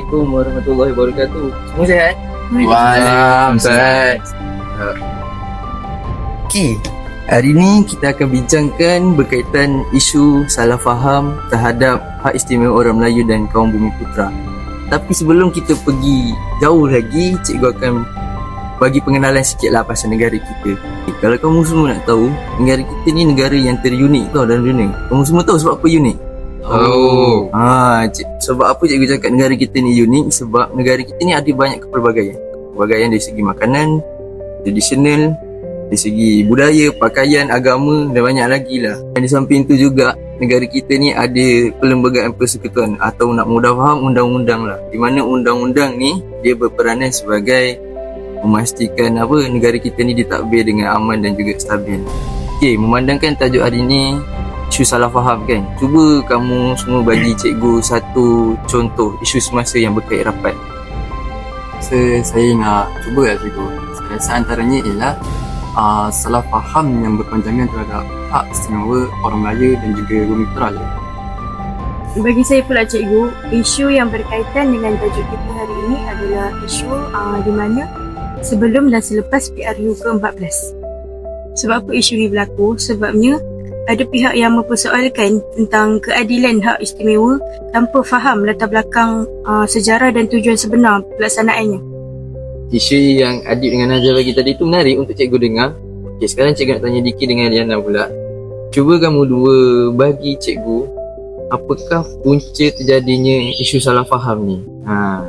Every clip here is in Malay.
warahmatullahi wabarakatuh. Semua sihat? Waalaikumsalam. Okey, hari ni kita akan bincangkan berkaitan isu salah faham terhadap hak istimewa orang Melayu dan kaum Bumi Putra. Tapi sebelum kita pergi jauh lagi, cikgu akan bagi pengenalan sikit lah pasal negara kita. Okay, kalau kamu semua nak tahu, negara kita ni negara yang terunik tau dalam dunia. Kamu semua tahu sebab apa unik? Oh. Ha, cik, sebab apa cikgu cakap negara kita ni unik? Sebab negara kita ni ada banyak kepelbagaian. Kepelbagaian dari segi makanan, tradisional, dari segi budaya, pakaian, agama dan banyak lagi lah. Dan di samping tu juga, negara kita ni ada perlembagaan persekutuan atau nak mudah faham undang-undang lah. Di mana undang-undang ni dia berperanan sebagai memastikan apa negara kita ni ditadbir dengan aman dan juga stabil. Okey, memandangkan tajuk hari ni isu salah faham kan. Cuba kamu semua bagi cikgu satu contoh isu semasa yang berkait rapat. So, saya nak cuba lah cikgu. Saya rasa antaranya ialah uh, salah faham yang berpanjangan terhadap hak istimewa orang Melayu dan juga bumi putra je. Bagi saya pula cikgu, isu yang berkaitan dengan tajuk kita hari ini adalah isu uh, di mana sebelum dan selepas PRU ke-14. Sebab apa isu ini berlaku? Sebabnya ada pihak yang mempersoalkan tentang keadilan hak istimewa tanpa faham latar belakang uh, sejarah dan tujuan sebenar pelaksanaannya. Isu yang Adib dengan Najah bagi tadi tu menarik untuk cikgu dengar. Okay, sekarang cikgu nak tanya Diki dengan Liana pula. Cuba kamu dua bagi cikgu apakah punca terjadinya isu salah faham ni? Ha.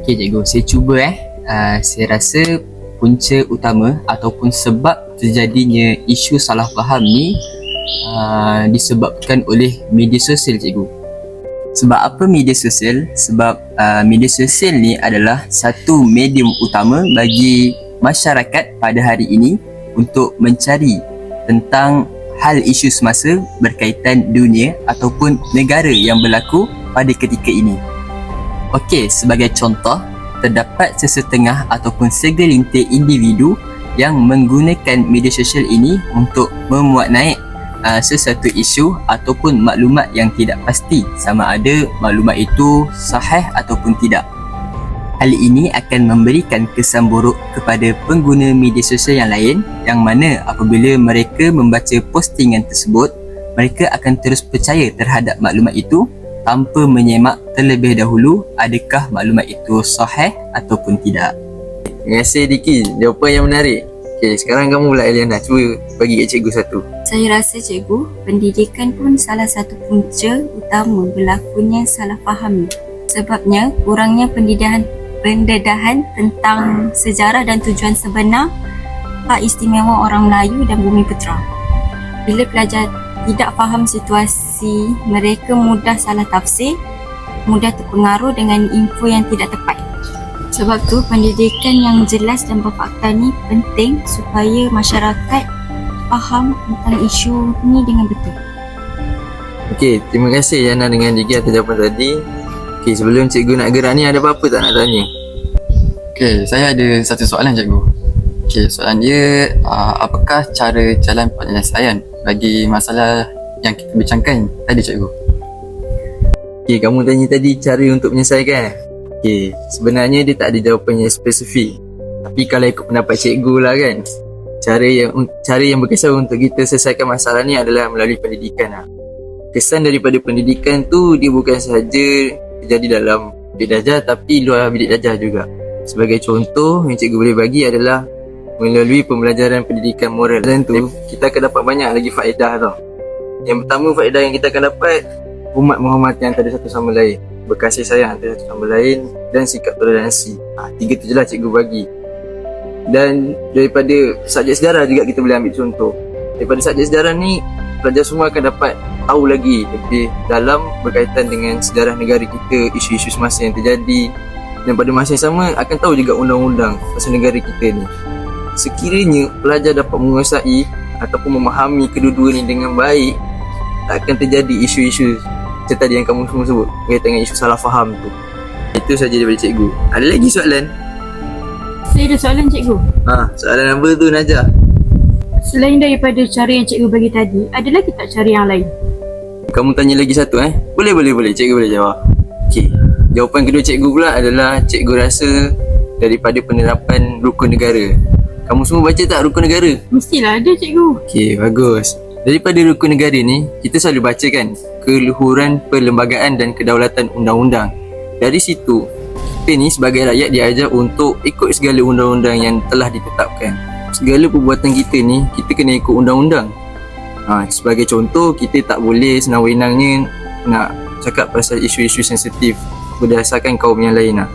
Okey cikgu, saya cuba eh. Uh, saya rasa punca utama ataupun sebab terjadinya isu salah faham ni uh, disebabkan oleh media sosial cikgu. Sebab apa media sosial? Sebab uh, media sosial ni adalah satu medium utama bagi masyarakat pada hari ini untuk mencari tentang hal isu semasa berkaitan dunia ataupun negara yang berlaku pada ketika ini. Okey, sebagai contoh, terdapat sesetengah ataupun segelintir individu yang menggunakan media sosial ini untuk memuat naik uh, sesuatu isu ataupun maklumat yang tidak pasti sama ada maklumat itu sahih ataupun tidak. Hal ini akan memberikan kesan buruk kepada pengguna media sosial yang lain yang mana apabila mereka membaca postingan tersebut mereka akan terus percaya terhadap maklumat itu tanpa menyemak terlebih dahulu adakah maklumat itu sahih ataupun tidak. Kasih Diki, jawapan yang menarik. Okay, sekarang kamu pula Eliana, cuba bagi kat cikgu satu. Saya rasa cikgu, pendidikan pun salah satu punca utama berlakunya salah faham. Sebabnya kurangnya pendidikan pendedahan tentang sejarah dan tujuan sebenar hak istimewa orang Melayu dan bumi putra. Bila pelajar tidak faham situasi, mereka mudah salah tafsir, mudah terpengaruh dengan info yang tidak tepat. Sebab tu pendidikan yang jelas dan berfakta ni penting supaya masyarakat faham tentang isu ni dengan betul. Okey, terima kasih Yana dengan Diki atas jawapan tadi. Okey, sebelum cikgu nak gerak ni ada apa-apa tak nak tanya? Okey, saya ada satu soalan cikgu. Okey, soalan dia uh, apakah cara jalan penyelesaian bagi masalah yang kita bincangkan tadi cikgu? Okey, kamu tanya tadi cara untuk menyelesaikan. Okey, sebenarnya dia tak ada jawapan yang spesifik. Tapi kalau ikut pendapat cikgu lah kan, cara yang cara yang berkesan untuk kita selesaikan masalah ni adalah melalui pendidikan lah. Kesan daripada pendidikan tu dia bukan sahaja terjadi dalam bilik darjah tapi luar bilik darjah juga. Sebagai contoh yang cikgu boleh bagi adalah melalui pembelajaran pendidikan moral. Dan tu kita akan dapat banyak lagi faedah tau. Yang pertama faedah yang kita akan dapat umat menghormati antara satu sama lain berkasih sayang antara satu sama lain dan sikap toleransi. Ha, tiga tu je lah cikgu bagi. Dan daripada subjek sejarah juga kita boleh ambil contoh. Daripada subjek sejarah ni pelajar semua akan dapat tahu lagi lebih dalam berkaitan dengan sejarah negara kita isu-isu semasa yang terjadi. Dan pada masa yang sama akan tahu juga undang-undang pasal negara kita ni. Sekiranya pelajar dapat menguasai ataupun memahami kedua-dua ni dengan baik tak akan terjadi isu-isu macam tadi yang kamu semua sebut berkaitan dengan isu salah faham tu itu saja daripada cikgu ada lagi soalan? Saya ada soalan cikgu. Ha, soalan number tu Najah Selain daripada cara yang cikgu bagi tadi, ada lagi tak cara yang lain? Kamu tanya lagi satu eh Boleh boleh boleh cikgu boleh jawab Okay jawapan kedua cikgu pula adalah cikgu rasa daripada penerapan rukun negara. Kamu semua baca tak rukun negara? Mestilah ada cikgu. Okey, bagus. Daripada rukun negara ni, kita selalu baca kan keluhuran perlembagaan dan kedaulatan undang-undang. Dari situ, kita ni sebagai rakyat diajar untuk ikut segala undang-undang yang telah ditetapkan. Segala perbuatan kita ni, kita kena ikut undang-undang. Ha, sebagai contoh, kita tak boleh senang-wenangnya nak cakap pasal isu-isu sensitif berdasarkan kaum yang lain lah.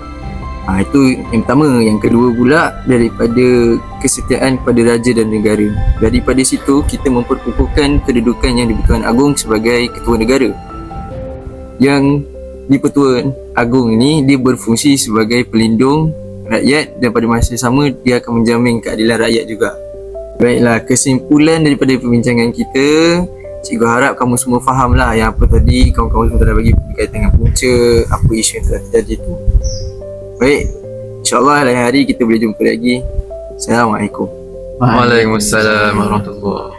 Ha, itu yang pertama. Yang kedua pula daripada kesetiaan kepada raja dan negara. Daripada situ kita memperkukuhkan kedudukan yang di-Pertuan Agong sebagai ketua negara. Yang di-Pertuan Agong ini dia berfungsi sebagai pelindung rakyat dan pada masa yang sama dia akan menjamin keadilan rakyat juga. Baiklah, kesimpulan daripada perbincangan kita Cikgu harap kamu semua faham lah yang apa tadi kawan-kawan semua telah bagi berkaitan dengan punca apa isu yang telah terjadi tu. Baik, insyaAllah lain hari kita boleh jumpa lagi. Assalamualaikum. Waalaikumsalam warahmatullahi